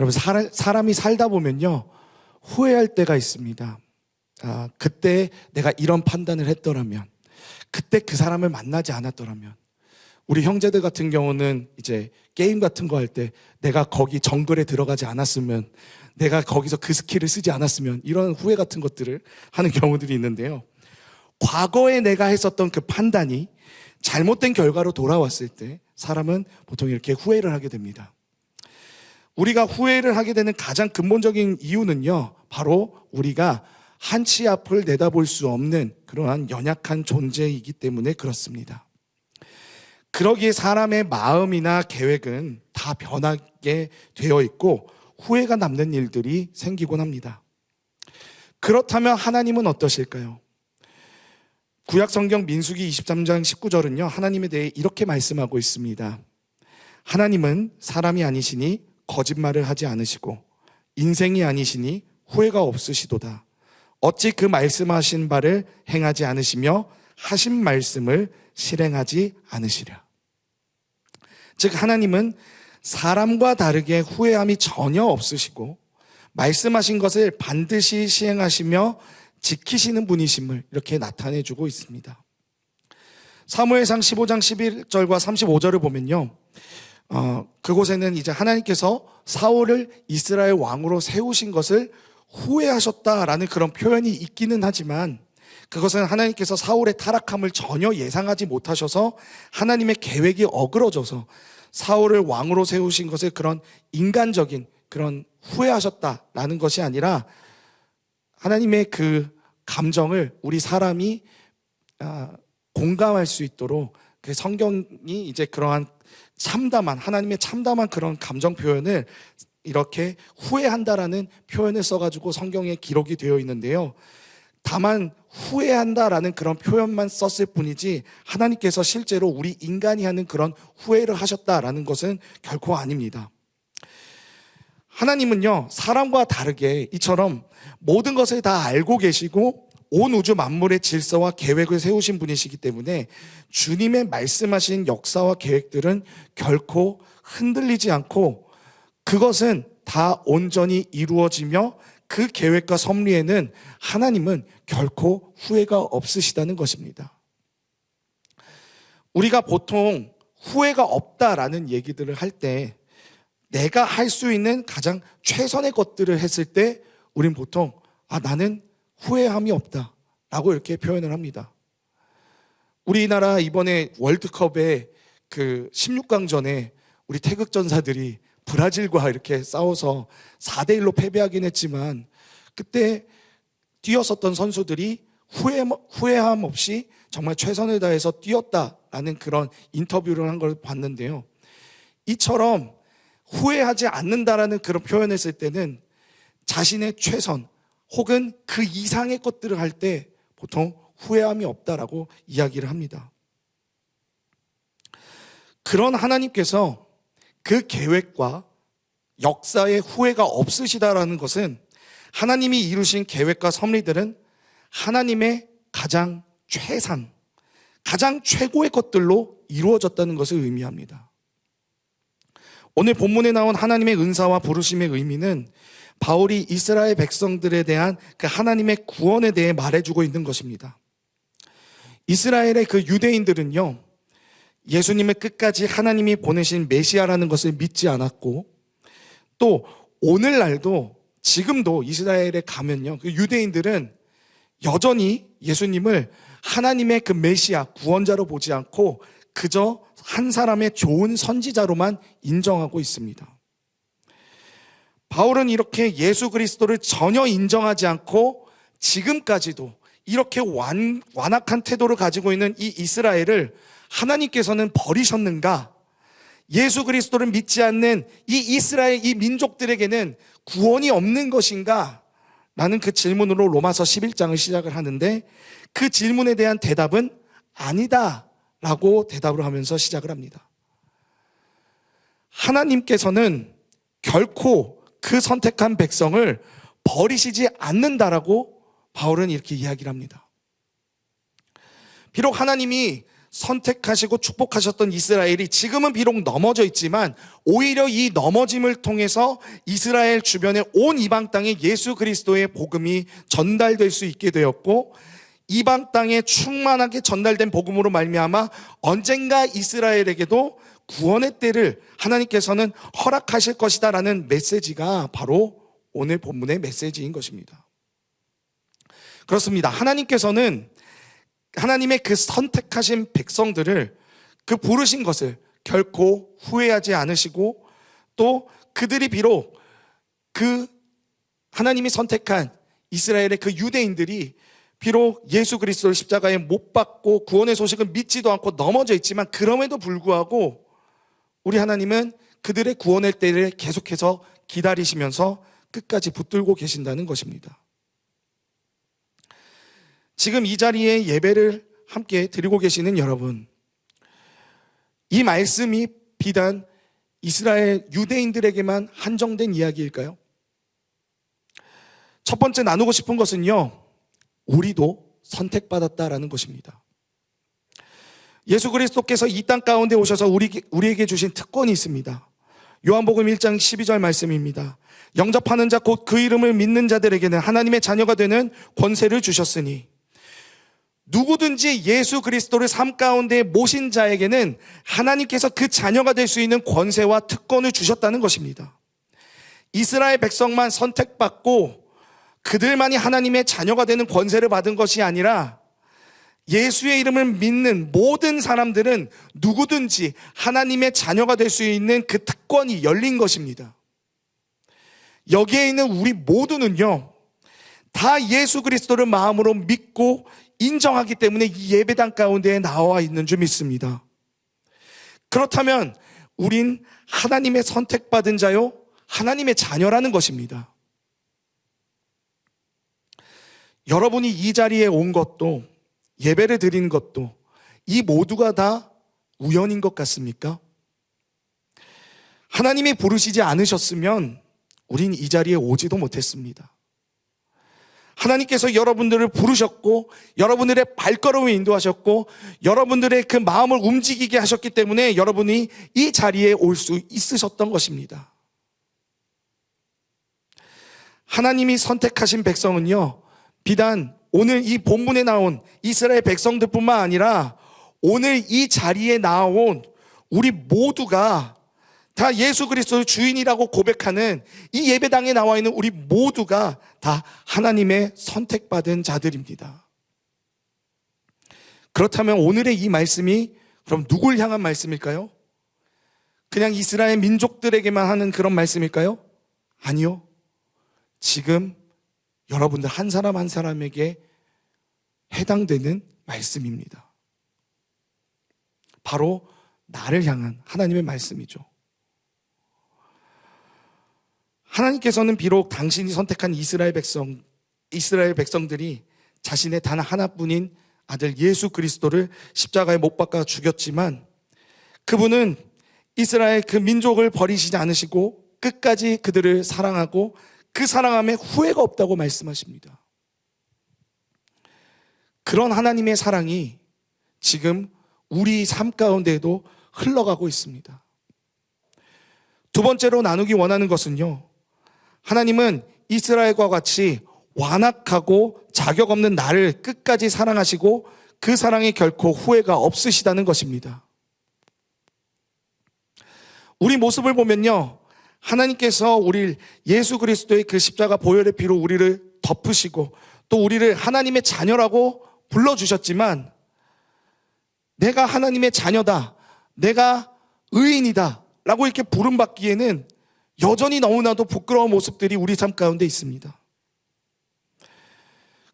여러분 사, 사람이 살다 보면요 후회할 때가 있습니다. 아, 그때 내가 이런 판단을 했더라면, 그때 그 사람을 만나지 않았더라면, 우리 형제들 같은 경우는 이제 게임 같은 거 할 때 내가 거기 정글에 들어가지 않았으면, 내가 거기서 그 스킬을 쓰지 않았으면 이런 후회 같은 것들을 하는 경우들이 있는데요. 과거에 내가 했었던 그 판단이 잘못된 결과로 돌아왔을 때 사람은 보통 이렇게 후회를 하게 됩니다. 우리가 후회를 하게 되는 가장 근본적인 이유는요, 바로 우리가 한치 앞을 내다볼 수 없는 그러한 연약한 존재이기 때문에 그렇습니다. 그러기에 사람의 마음이나 계획은 다 변하게 되어 있고 후회가 남는 일들이 생기곤 합니다. 그렇다면 하나님은 어떠실까요? 구약 성경 민수기 23장 19절은요. 하나님에 대해 이렇게 말씀하고 있습니다. 하나님은 사람이 아니시니 거짓말을 하지 않으시고 인생이 아니시니 후회가 없으시도다. 어찌 그 말씀하신 바를 행하지 않으시며 하신 말씀을 실행하지 않으시랴. 즉 하나님은 사람과 다르게 후회함이 전혀 없으시고 말씀하신 것을 반드시 시행하시며 지키시는 분이심을 이렇게 나타내 주고 있습니다. 사무엘상 15장 11절과 35절을 보면요. 어, 그곳에는 이제 하나님께서 사울을 이스라엘 왕으로 세우신 것을 후회하셨다라는 그런 표현이 있기는 하지만 그것은 하나님께서 사울의 타락함을 전혀 예상하지 못하셔서 하나님의 계획이 어그러져서 사울을 왕으로 세우신 것을 그런 인간적인 그런 후회하셨다라는 것이 아니라 하나님의 그 감정을 우리 사람이 아, 공감할 수 있도록 그 성경이 이제 그러한 참담한 하나님의 참담한 그런 감정 표현을 이렇게 후회한다라는 표현을 써가지고 성경에 기록이 되어 있는데요. 다만 후회한다라는 그런 표현만 썼을 뿐이지 하나님께서 실제로 우리 인간이 하는 그런 후회를 하셨다라는 것은 결코 아닙니다. 하나님은요, 사람과 다르게 이처럼 모든 것을 다 알고 계시고 온 우주 만물의 질서와 계획을 세우신 분이시기 때문에 주님의 말씀하신 역사와 계획들은 결코 흔들리지 않고 그것은 다 온전히 이루어지며 그 계획과 섭리에는 하나님은 결코 후회가 없으시다는 것입니다. 우리가 보통 후회가 없다라는 얘기들을 할 때 내가 할 수 있는 가장 최선의 것들을 했을 때 우린 보통 아 나는 후회함이 없다 라고 이렇게 표현을 합니다. 우리나라 이번에 월드컵에 그 16강전에 우리 태극 전사들이 브라질과 이렇게 싸워서 4대 1로 패배하긴 했지만 그때 뛰었었던 선수들이 후회, 후회함 없이 정말 최선을 다해서 뛰었다라는 그런 인터뷰를 한 걸 봤는데요. 이처럼 후회하지 않는다라는 그런 표현을 쓸 때는 자신의 최선 혹은 그 이상의 것들을 할 때 보통 후회함이 없다라고 이야기를 합니다. 그런 하나님께서 그 계획과 역사에 후회가 없으시다라는 것은 하나님이 이루신 계획과 섭리들은 하나님의 가장 최상, 가장 최고의 것들로 이루어졌다는 것을 의미합니다. 오늘 본문에 나온 하나님의 은사와 부르심의 의미는 바울이 이스라엘 백성들에 대한 그 하나님의 구원에 대해 말해주고 있는 것입니다. 이스라엘의 그 유대인들은요, 예수님을 끝까지 하나님이 보내신 메시아라는 것을 믿지 않았고, 또 오늘날도 지금도 이스라엘에 가면요, 그 유대인들은 여전히 예수님을 하나님의 그 메시아, 구원자로 보지 않고 그저 한 사람의 좋은 선지자로만 인정하고 있습니다. 바울은 이렇게 예수 그리스도를 전혀 인정하지 않고 지금까지도 이렇게 완, 완악한 태도를 가지고 있는 이 이스라엘을 하나님께서는 버리셨는가? 예수 그리스도를 믿지 않는 이 이스라엘 이 민족들에게는 구원이 없는 것인가? 라는 그 질문으로 로마서 11장을 시작을 하는데 그 질문에 대한 대답은 아니다. 라고 대답을 하면서 시작을 합니다. 하나님께서는 결코 그 선택한 백성을 버리시지 않는다라고 바울은 이렇게 이야기를 합니다. 비록 하나님이 선택하시고 축복하셨던 이스라엘이 지금은 비록 넘어져 있지만 오히려 이 넘어짐을 통해서 이스라엘 주변의 온 이방 땅에 예수 그리스도의 복음이 전달될 수 있게 되었고 이방 땅에 충만하게 전달된 복음으로 말미암아 언젠가 이스라엘에게도 구원의 때를 하나님께서는 허락하실 것이다라는 메시지가 바로 오늘 본문의 메시지인 것입니다. 그렇습니다. 하나님께서는 하나님의 그 선택하신 백성들을 그 부르신 것을 결코 후회하지 않으시고 또 그들이 비록 그 하나님이 선택한 이스라엘의 그 유대인들이 비록 예수 그리스도를 십자가에 못 박고 구원의 소식을 믿지도 않고 넘어져 있지만 그럼에도 불구하고 우리 하나님은 그들의 구원의 때를 계속해서 기다리시면서 끝까지 붙들고 계신다는 것입니다. 지금 이 자리에 예배를 함께 드리고 계시는 여러분, 이 말씀이 비단 이스라엘 유대인들에게만 한정된 이야기일까요? 첫 번째 나누고 싶은 것은요, 우리도 선택받았다라는 것입니다. 예수 그리스도께서 이 땅 가운데 오셔서 우리, 우리에게 주신 특권이 있습니다. 요한복음 1장 12절 말씀입니다. 영접하는 자 곧 그 이름을 믿는 자들에게는 하나님의 자녀가 되는 권세를 주셨으니 누구든지 예수 그리스도를 삶 가운데 모신 자에게는 하나님께서 그 자녀가 될 수 있는 권세와 특권을 주셨다는 것입니다. 이스라엘 백성만 선택받고 그들만이 하나님의 자녀가 되는 권세를 받은 것이 아니라 예수의 이름을 믿는 모든 사람들은 누구든지 하나님의 자녀가 될 수 있는 그 특권이 열린 것입니다. 여기에 있는 우리 모두는요, 다 예수 그리스도를 마음으로 믿고 인정하기 때문에 이 예배당 가운데에 나와 있는 줄 믿습니다. 그렇다면 우린 하나님의 선택받은 자요, 하나님의 자녀라는 것입니다. 여러분이 이 자리에 온 것도 예배를 드리는 것도 이 모두가 다 우연인 것 같습니까? 하나님이 부르시지 않으셨으면 우린 이 자리에 오지도 못했습니다. 하나님께서 여러분들을 부르셨고 여러분들의 발걸음을 인도하셨고 여러분들의 그 마음을 움직이게 하셨기 때문에 여러분이 이 자리에 올 수 있으셨던 것입니다. 하나님이 선택하신 백성은요, 비단 오늘 이 본문에 나온 이스라엘 백성들뿐만 아니라 오늘 이 자리에 나온 우리 모두가 다 예수 그리스도의 주인이라고 고백하는 이 예배당에 나와 있는 우리 모두가 다 하나님의 선택받은 자들입니다. 그렇다면 오늘의 이 말씀이 그럼 누굴 향한 말씀일까요? 그냥 이스라엘 민족들에게만 하는 그런 말씀일까요? 아니요. 지금 여러분들 한 사람 한 사람에게 해당되는 말씀입니다. 바로 나를 향한 하나님의 말씀이죠. 하나님께서는 비록 당신이 선택한 이스라엘 백성, 이스라엘 백성들이 자신의 단 하나뿐인 아들 예수 그리스도를 십자가에 못 박아 죽였지만 그분은 이스라엘 그 민족을 버리시지 않으시고 끝까지 그들을 사랑하고 그 사랑함에 후회가 없다고 말씀하십니다. 그런 하나님의 사랑이 지금 우리 삶 가운데에도 흘러가고 있습니다. 두 번째로 나누기 원하는 것은요. 하나님은 이스라엘과 같이 완악하고 자격 없는 나를 끝까지 사랑하시고 그 사랑이 결코 후회가 없으시다는 것입니다. 우리 모습을 보면요. 하나님께서 우리 예수 그리스도의 그 십자가 보혈의 피로 우리를 덮으시고 또 우리를 하나님의 자녀라고 불러주셨지만 내가 하나님의 자녀다. 내가 의인이다. 라고 이렇게 부름받기에는 여전히 너무나도 부끄러운 모습들이 우리 삶 가운데 있습니다.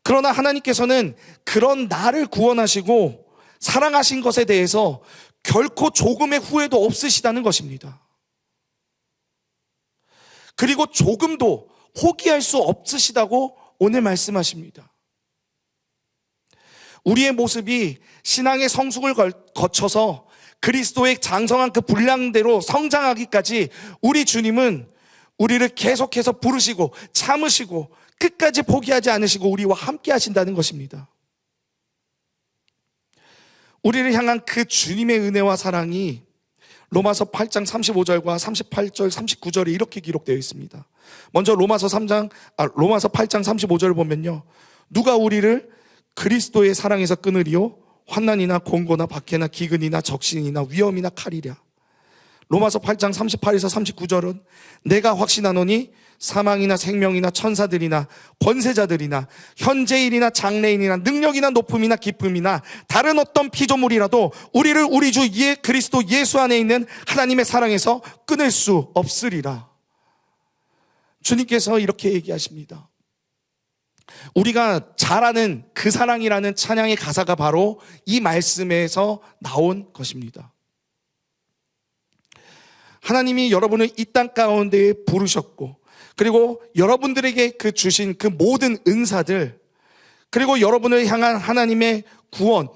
그러나 하나님께서는 그런 나를 구원하시고 사랑하신 것에 대해서 결코 조금의 후회도 없으시다는 것입니다. 그리고 조금도 포기할 수 없으시다고 오늘 말씀하십니다. 우리의 모습이 신앙의 성숙을 거쳐서 그리스도의 장성한 그 분량대로 성장하기까지 우리 주님은 우리를 계속해서 부르시고 참으시고 끝까지 포기하지 않으시고 우리와 함께 하신다는 것입니다. 우리를 향한 그 주님의 은혜와 사랑이 로마서 8장 35절과 38절, 39절에 이렇게 기록되어 있습니다. 먼저 로마서 3장, 아, 로마서 8장 35절을 보면요. 누가 우리를 그리스도의 사랑에서 끊으리요? 환난이나 공고나 박해나 기근이나 적신이나 위험이나 칼이랴. 로마서 8장 38에서 39절은 내가 확신하노니 사망이나 생명이나 천사들이나 권세자들이나 현재일이나 장래인이나 능력이나 높음이나 기쁨이나 다른 어떤 피조물이라도 우리를 우리 주 예, 그리스도 예수 안에 있는 하나님의 사랑에서 끊을 수 없으리라. 주님께서 이렇게 얘기하십니다. 우리가 잘 아는 그 사랑이라는 찬양의 가사가 바로 이 말씀에서 나온 것입니다. 하나님이 여러분을 이 땅 가운데에 부르셨고, 그리고 여러분들에게 그 주신 그 모든 은사들, 그리고 여러분을 향한 하나님의 구원,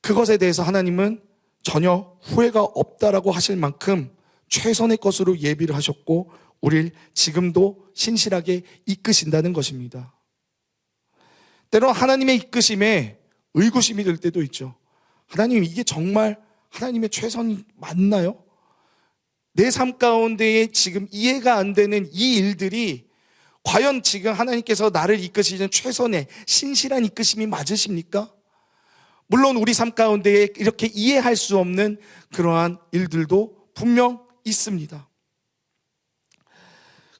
그것에 대해서 하나님은 전혀 후회가 없다라고 하실 만큼 최선의 것으로 예비를 하셨고, 우리를 지금도 신실하게 이끄신다는 것입니다. 때로 하나님의 이끄심에 의구심이 들 때도 있죠. 하나님, 이게 정말 하나님의 최선이 맞나요? 내 삶 가운데에 지금 이해가 안 되는 이 일들이 과연 지금 하나님께서 나를 이끄시는 최선의 신실한 이끄심이 맞으십니까? 물론 우리 삶 가운데에 이렇게 이해할 수 없는 그러한 일들도 분명 있습니다.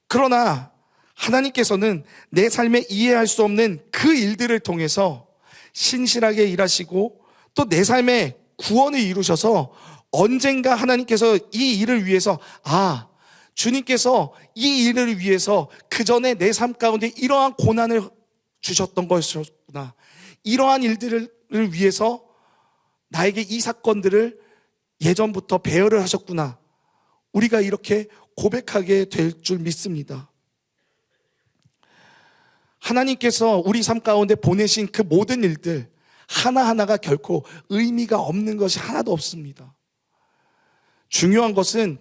그러나 하나님께서는 내 삶에 이해할 수 없는 그 일들을 통해서 신실하게 일하시고 또 내 삶에 구원을 이루셔서 언젠가 하나님께서 이 일을 위해서 아 주님께서 이 일을 위해서 그 전에 내 삶 가운데 이러한 고난을 주셨던 것이었구나. 이러한 일들을 위해서 나에게 이 사건들을 예전부터 배열을 하셨구나. 우리가 이렇게 고백하게 될 줄 믿습니다. 하나님께서 우리 삶 가운데 보내신 그 모든 일들 하나하나가 결코 의미가 없는 것이 하나도 없습니다. 중요한 것은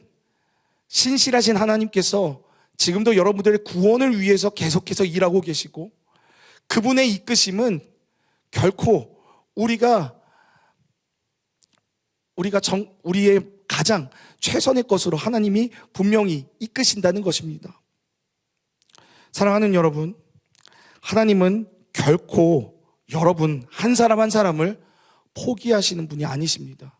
신실하신 하나님께서 지금도 여러분들의 구원을 위해서 계속해서 일하고 계시고 그분의 이끄심은 결코 우리가 우리가 정, 우리의 가장 최선의 것으로 하나님이 분명히 이끄신다는 것입니다. 사랑하는 여러분, 하나님은 결코 여러분 한 사람 한 사람을 포기하시는 분이 아니십니다.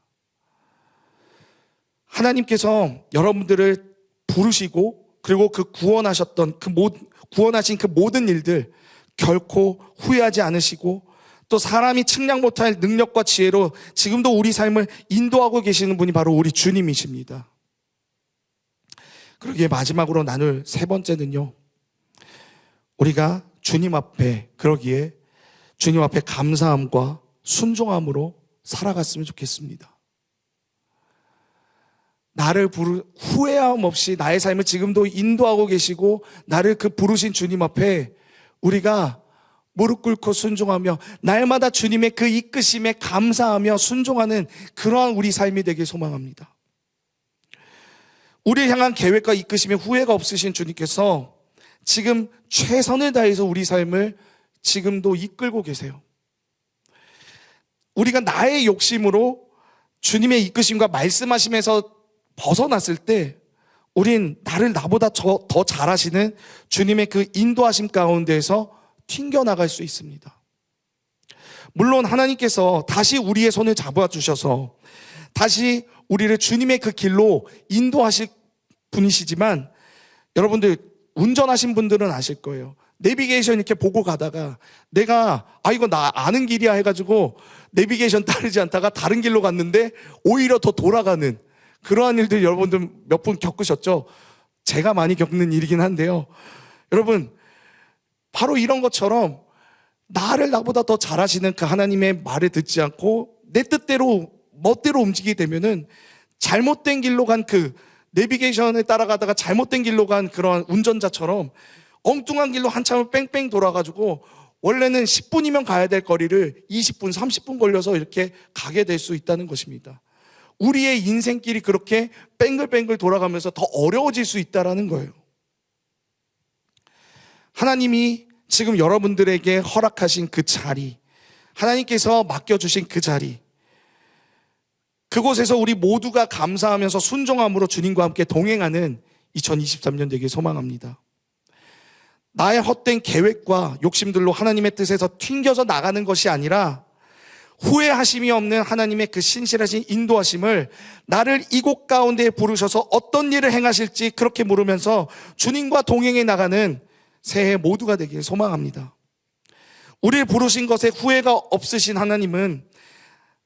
하나님께서 여러분들을 부르시고 그리고 그 구원하셨던 그 모, 구원하신 그 모든 일들 결코 후회하지 않으시고 또 사람이 측량 못할 능력과 지혜로 지금도 우리 삶을 인도하고 계시는 분이 바로 우리 주님이십니다. 그러기에 마지막으로 나눌 세 번째는요. 우리가 주님 앞에 그러기에 주님 앞에 감사함과 순종함으로 살아갔으면 좋겠습니다. 나를 부르, 후회함 없이 나의 삶을 지금도 인도하고 계시고 나를 그 부르신 주님 앞에 우리가 무릎 꿇고 순종하며 날마다 주님의 그 이끄심에 감사하며 순종하는 그러한 우리 삶이 되길 소망합니다. 우리를 향한 계획과 이끄심에 후회가 없으신 주님께서 지금 최선을 다해서 우리 삶을 지금도 이끌고 계세요. 우리가 나의 욕심으로 주님의 이끄심과 말씀하심에서 벗어났을 때 우린 나를 나보다 더, 더 잘하시는 주님의 그 인도하심 가운데에서 튕겨나갈 수 있습니다. 물론 하나님께서 다시 우리의 손을 잡아 주셔서 다시 우리를 주님의 그 길로 인도하실 분이시지만 여러분들 운전하신 분들은 아실 거예요. 내비게이션 이렇게 보고 가다가 내가 아 이거 나 아는 길이야 해가지고 내비게이션 따르지 않다가 다른 길로 갔는데 오히려 더 돌아가는 그러한 일들 여러분들 몇 분 겪으셨죠? 제가 많이 겪는 일이긴 한데요. 여러분 바로 이런 것처럼 나를 나보다 더 잘하시는 그 하나님의 말을 듣지 않고 내 뜻대로 멋대로 움직이게 되면은 잘못된 길로 간 그 내비게이션에 따라가다가 잘못된 길로 간 그런 운전자처럼 엉뚱한 길로 한참을 뺑뺑 돌아가지고 원래는 10분이면 가야 될 거리를 20분, 30분 걸려서 이렇게 가게 될 수 있다는 것입니다. 우리의 인생길이 그렇게 뺑글뺑글 돌아가면서 더 어려워질 수 있다라는 거예요. 하나님이 지금 여러분들에게 허락하신 그 자리, 하나님께서 맡겨주신 그 자리, 그곳에서 우리 모두가 감사하면서 순종함으로 주님과 함께 동행하는 2023년 되길 소망합니다. 나의 헛된 계획과 욕심들로 하나님의 뜻에서 튕겨져 나가는 것이 아니라 후회하심이 없는 하나님의 그 신실하신 인도하심을 나를 이곳 가운데 부르셔서 어떤 일을 행하실지 그렇게 물으면서 주님과 동행해 나가는 새해 모두가 되길 소망합니다. 우리를 부르신 것에 후회가 없으신 하나님은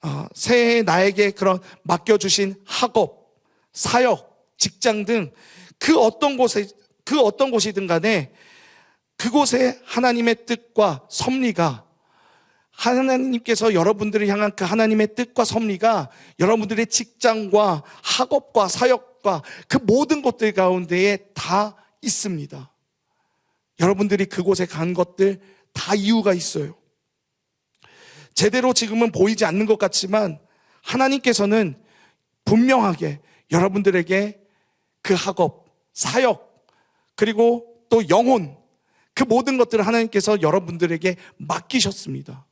어, 새해에 나에게 그런 맡겨주신 학업, 사역, 직장 등 그 어떤 곳에 그 어떤 곳이든 간에 그곳에 하나님의 뜻과 섭리가 하나님께서 여러분들을 향한 그 하나님의 뜻과 섭리가 여러분들의 직장과 학업과 사역과 그 모든 것들 가운데에 다 있습니다. 여러분들이 그곳에 간 것들 다 이유가 있어요. 제대로 지금은 보이지 않는 것 같지만 하나님께서는 분명하게 여러분들에게 그 학업, 사역, 그리고 또 영혼, 그 모든 것들을 하나님께서 여러분들에게 맡기셨습니다.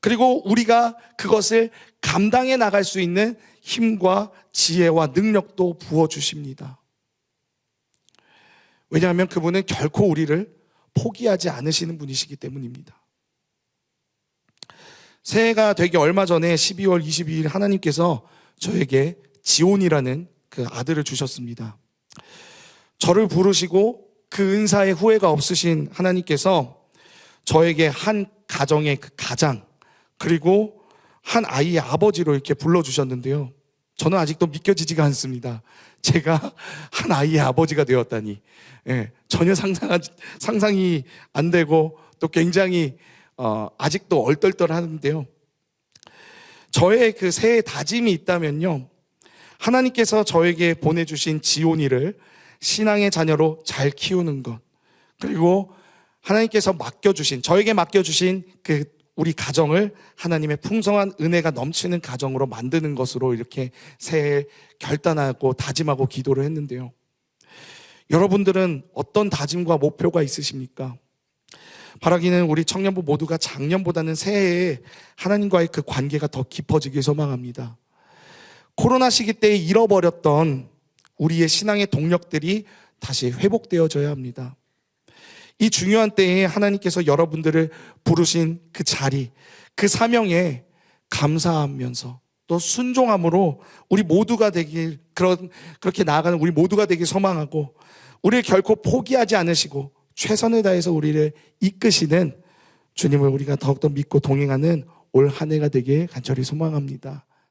그리고 우리가 그것을 감당해 나갈 수 있는 힘과 지혜와 능력도 부어주십니다. 왜냐하면 그분은 결코 우리를 포기하지 않으시는 분이시기 때문입니다. 새해가 되기 얼마 전에 12월 22일 하나님께서 저에게 지온이라는 그 아들을 주셨습니다. 저를 부르시고 그 은사에 후회가 없으신 하나님께서 저에게 한 가정의 그 가장 그리고 한 아이의 아버지로 이렇게 불러주셨는데요. 저는 아직도 믿겨지지가 않습니다. 제가 한 아이의 아버지가 되었다니. 예, 전혀 상상, 상상이 안 되고 또 굉장히 어, 아직도 얼떨떨 하는데요. 저의 그 새해 다짐이 있다면요. 하나님께서 저에게 보내주신 지온이를 신앙의 자녀로 잘 키우는 것. 그리고 하나님께서 맡겨주신, 저에게 맡겨주신 그 우리 가정을 하나님의 풍성한 은혜가 넘치는 가정으로 만드는 것으로 이렇게 새해 결단하고 다짐하고 기도를 했는데요. 여러분들은 어떤 다짐과 목표가 있으십니까? 바라기는 우리 청년부 모두가 작년보다는 새해에 하나님과의 그 관계가 더 깊어지길 소망합니다. 코로나 시기 때 잃어버렸던 우리의 신앙의 동력들이 다시 회복되어져야 합니다. 이 중요한 때에 하나님께서 여러분들을 부르신 그 자리, 그 사명에 감사하면서 또 순종함으로 우리 모두가 되길 그런 그렇게 나아가는 우리 모두가 되길 소망하고 우리를 결코 포기하지 않으시고 최선을 다해서 우리를 이끄시는 주님을 우리가 더욱더 믿고 동행하는 올 한 해가 되길 간절히 소망합니다.